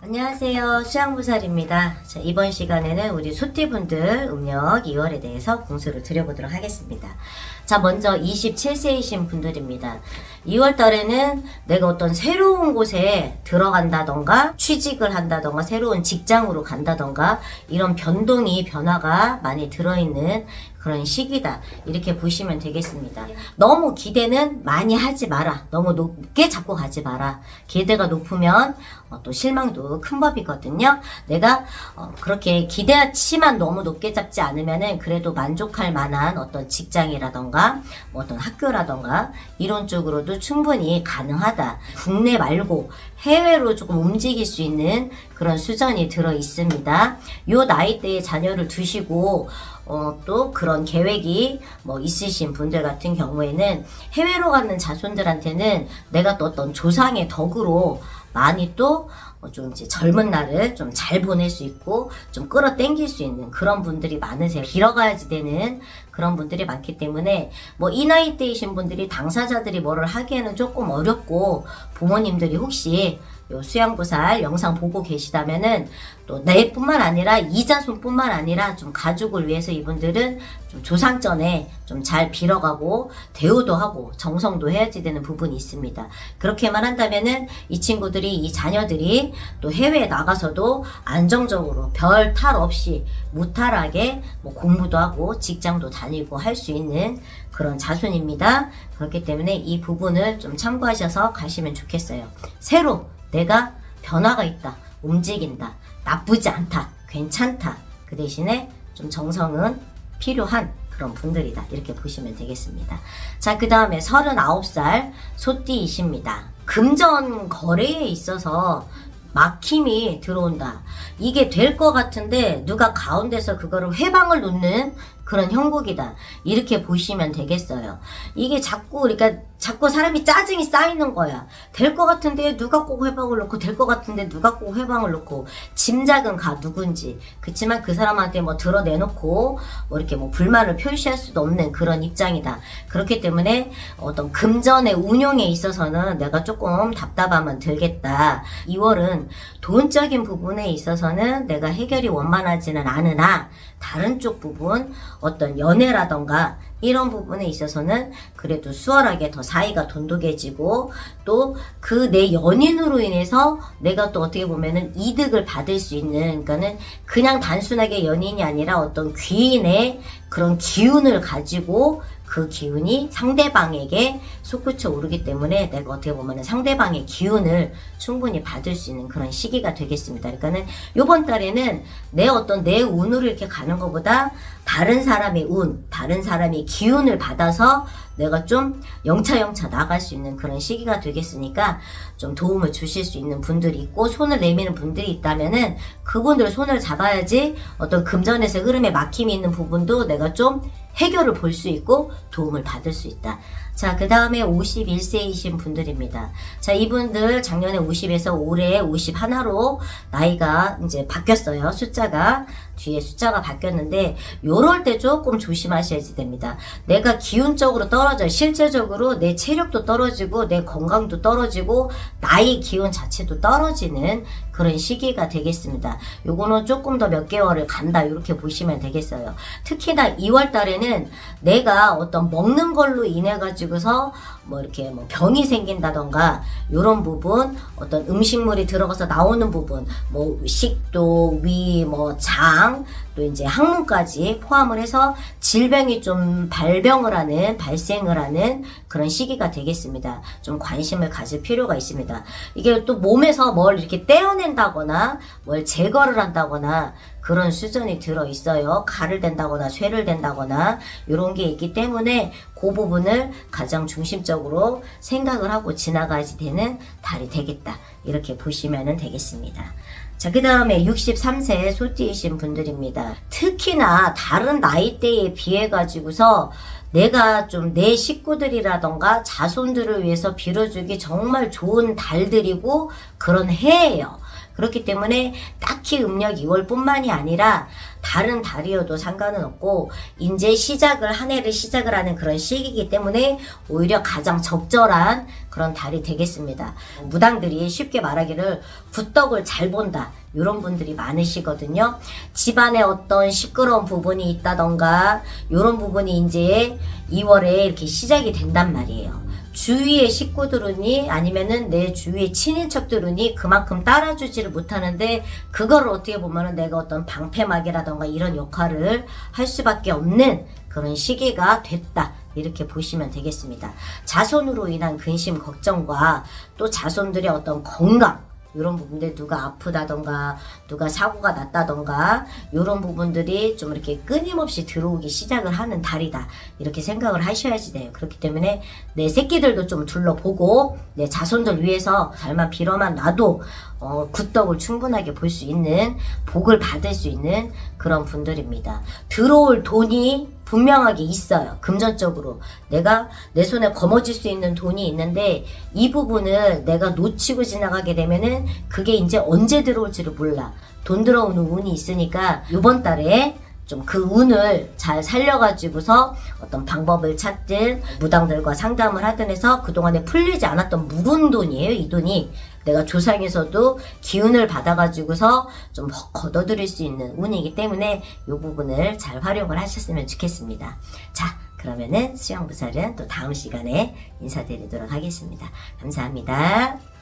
안녕하세요. 수양부살입니다. 자, 이번 시간에는 우리 소띠분들 음력 2월에 대해서 공수를 드려보도록 하겠습니다. 자, 먼저 27세이신 분들입니다. 2월 달에는 내가 어떤 새로운 곳에 들어간다던가 취직을 한다던가 새로운 직장으로 간다던가 이런 변동이 변화가 많이 들어있는 그런 시기다. 이렇게 보시면 되겠습니다. 너무 기대는 많이 하지 마라. 너무 높게 잡고 가지 마라. 기대가 높으면 어, 또 실망도 큰 법이거든요. 내가 어, 그렇게 기대치만 너무 높게 잡지 않으면은 그래도 만족할 만한 어떤 직장이라던가 뭐 어떤 학교라던가 이런 쪽으로도 충분히 가능하다. 국내 말고 해외로 조금 움직일 수 있는 그런 수전이 들어 있습니다. 요 나이대에 자녀를 두시고 어, 또 그런 계획이 뭐 있으신 분들 같은 경우에는 해외로 가는 자손들한테는 내가 또 어떤 조상의 덕으로 많이 또 어, 좀 이제 젊은 날을 좀 잘 보낼 수 있고 좀 끌어당길 수 있는 그런 분들이 많으세요. 길어가야지 되는 그런 분들이 많기 때문에 뭐 이 나이 대이신 분들이 당사자들이 뭐를 하기에는 조금 어렵고 부모님들이 혹시 요 수양보살 영상 보고 계시다면은 또 내뿐만 아니라 이자손뿐만 아니라 좀 가족을 위해서 이분들은 좀 조상전에 좀 잘 빌어가고 대우도 하고 정성도 해야지 되는 부분이 있습니다. 그렇게만 한다면은 이 친구들이 이 자녀들이 또 해외에 나가서도 안정적으로 별 탈 없이 무탈하게 뭐 공부도 하고 직장도 다니고 할 수 있는 그런 자손입니다. 그렇기 때문에 이 부분을 좀 참고하셔서 가시면 좋겠어요. 새로 내가 변화가 있다. 움직인다. 나쁘지 않다. 괜찮다. 그 대신에 좀 정성은 필요한 그런 분들이다. 이렇게 보시면 되겠습니다. 자, 그 다음에 39살 소띠이십니다. 금전 거래에 있어서 막힘이 들어온다. 이게 될 것 같은데 누가 가운데서 그거를 회방을 놓는 그런 형국이다. 이렇게 보시면 되겠어요. 이게 자꾸 그러니까 자꾸 사람이 짜증이 쌓이는 거야. 될 것 같은데 누가 꼭 회방을 놓고 될 것 같은데 누가 꼭 회방을 놓고 짐작은 가 누군지. 그렇지만 그 사람한테 뭐 드러내놓고 뭐 이렇게 뭐 불만을 표시할 수도 없는 그런 입장이다. 그렇기 때문에 어떤 금전의 운용에 있어서는 내가 조금 답답함은 들겠다. 2월은 돈적인 부분에 있어서는 내가 해결이 원만하지는 않으나 다른 쪽 부분 어떤 연애라던가 이런 부분에 있어서는 그래도 수월하게 더 사이가 돈독해지고 또 그 내 연인으로 인해서 내가 또 어떻게 보면은 이득을 받을 수 있는 그러니까는 그냥 단순하게 연인이 아니라 어떤 귀인의 그런 기운을 가지고 그 기운이 상대방에게 솟구쳐 오르기 때문에 내가 어떻게 보면 상대방의 기운을 충분히 받을 수 있는 그런 시기가 되겠습니다. 그러니까는 요번 달에는 내 어떤 내 운으로 이렇게 가는 것보다 다른 사람의 운, 다른 사람의 기운을 받아서 내가 좀 영차영차 나갈 수 있는 그런 시기가 되겠으니까 좀 도움을 주실 수 있는 분들이 있고 손을 내미는 분들이 있다면은 그분들 손을 잡아야지 어떤 금전에서 흐름에 막힘이 있는 부분도 내가 좀 해결을 볼 수 있고 도움을 받을 수 있다. 자, 그 다음에 51세이신 분들입니다. 자, 이분들 작년에 50에서 올해 51로 나이가 이제 바뀌었어요. 숫자가. 뒤에 숫자가 바뀌었는데, 요럴 때 조금 조심하셔야지 됩니다. 내가 기운적으로 떨어져요. 실제적으로 내 체력도 떨어지고, 내 건강도 떨어지고, 나의 기운 자체도 떨어지는 그런 시기가 되겠습니다. 요거는 조금 더 몇 개월을 간다. 이렇게 보시면 되겠어요. 특히나 2월 달에는 내가 어떤 먹는 걸로 인해 가지고서 뭐 이렇게 뭐 병이 생긴다던가 요런 부분 어떤 음식물이 들어가서 나오는 부분 뭐 식도 위 뭐 장 또 이제 항문까지 포함을 해서 질병이 좀 발병을 하는 발생을 하는 그런 시기가 되겠습니다. 좀 관심을 가질 필요가 있습니다. 이게 또 몸에서 뭘 이렇게 떼어낸다거나 뭘 제거를 한다거나 그런 수준이 들어 있어요. 가를 댄다거나 쇠를 댄다거나 이런 게 있기 때문에 그 부분을 가장 중심적으로 생각을 하고 지나가야지 되는 달이 되겠다. 이렇게 보시면 되겠습니다. 자, 그 다음에 63세 소띠이신 분들입니다. 특히나 다른 나이대에 비해 가지고서 내가 좀 내 식구들이라던가 자손들을 위해서 빌어주기 정말 좋은 달들이고 그런 해예요. 그렇기 때문에 딱히 음력 2월뿐만이 아니라 다른 달이어도 상관은 없고 이제 시작을 한 해를 시작을 하는 그런 시기이기 때문에 오히려 가장 적절한 그런 달이 되겠습니다. 무당들이 쉽게 말하기를 굿덕을 잘 본다. 이런 분들이 많으시거든요. 집안에 어떤 시끄러운 부분이 있다던가 이런 부분이 이제 2월에 이렇게 시작이 된단 말이에요. 주위의 식구들은이 아니면은 내 주위의 친인척들은이 그만큼 따라주지를 못하는데 그거를 어떻게 보면은 내가 어떤 방패막이라던가 이런 역할을 할 수밖에 없는 그런 시기가 됐다. 이렇게 보시면 되겠습니다. 자손으로 인한 근심 걱정과 또 자손들의 어떤 건강 이런 부분들 누가 아프다던가 누가 사고가 났다던가 이런 부분들이 좀 이렇게 끊임없이 들어오기 시작을 하는 달이다. 이렇게 생각을 하셔야지 돼요. 그렇기 때문에 내 새끼들도 좀 둘러보고 내 자손들 위해서 잘만 빌어만 놔도 어, 굿덕을 충분하게 볼 수 있는 복을 받을 수 있는 그런 분들입니다. 들어올 돈이 분명하게 있어요. 금전적으로. 내가 내 손에 거머쥘 수 있는 돈이 있는데 이 부분을 내가 놓치고 지나가게 되면은 그게 이제 언제 들어올지를 몰라. 돈 들어오는 운이 있으니까 이번 달에 좀 그 운을 잘 살려가지고서 어떤 방법을 찾든 무당들과 상담을 하든 해서 그동안에 풀리지 않았던 묵은 돈이에요, 이 돈이. 내가 조상에서도 기운을 받아가지고서 좀 걷어들일 수 있는 운이기 때문에 이 부분을 잘 활용을 하셨으면 좋겠습니다. 자, 그러면은 수영부살은 또 다음 시간에 인사드리도록 하겠습니다. 감사합니다.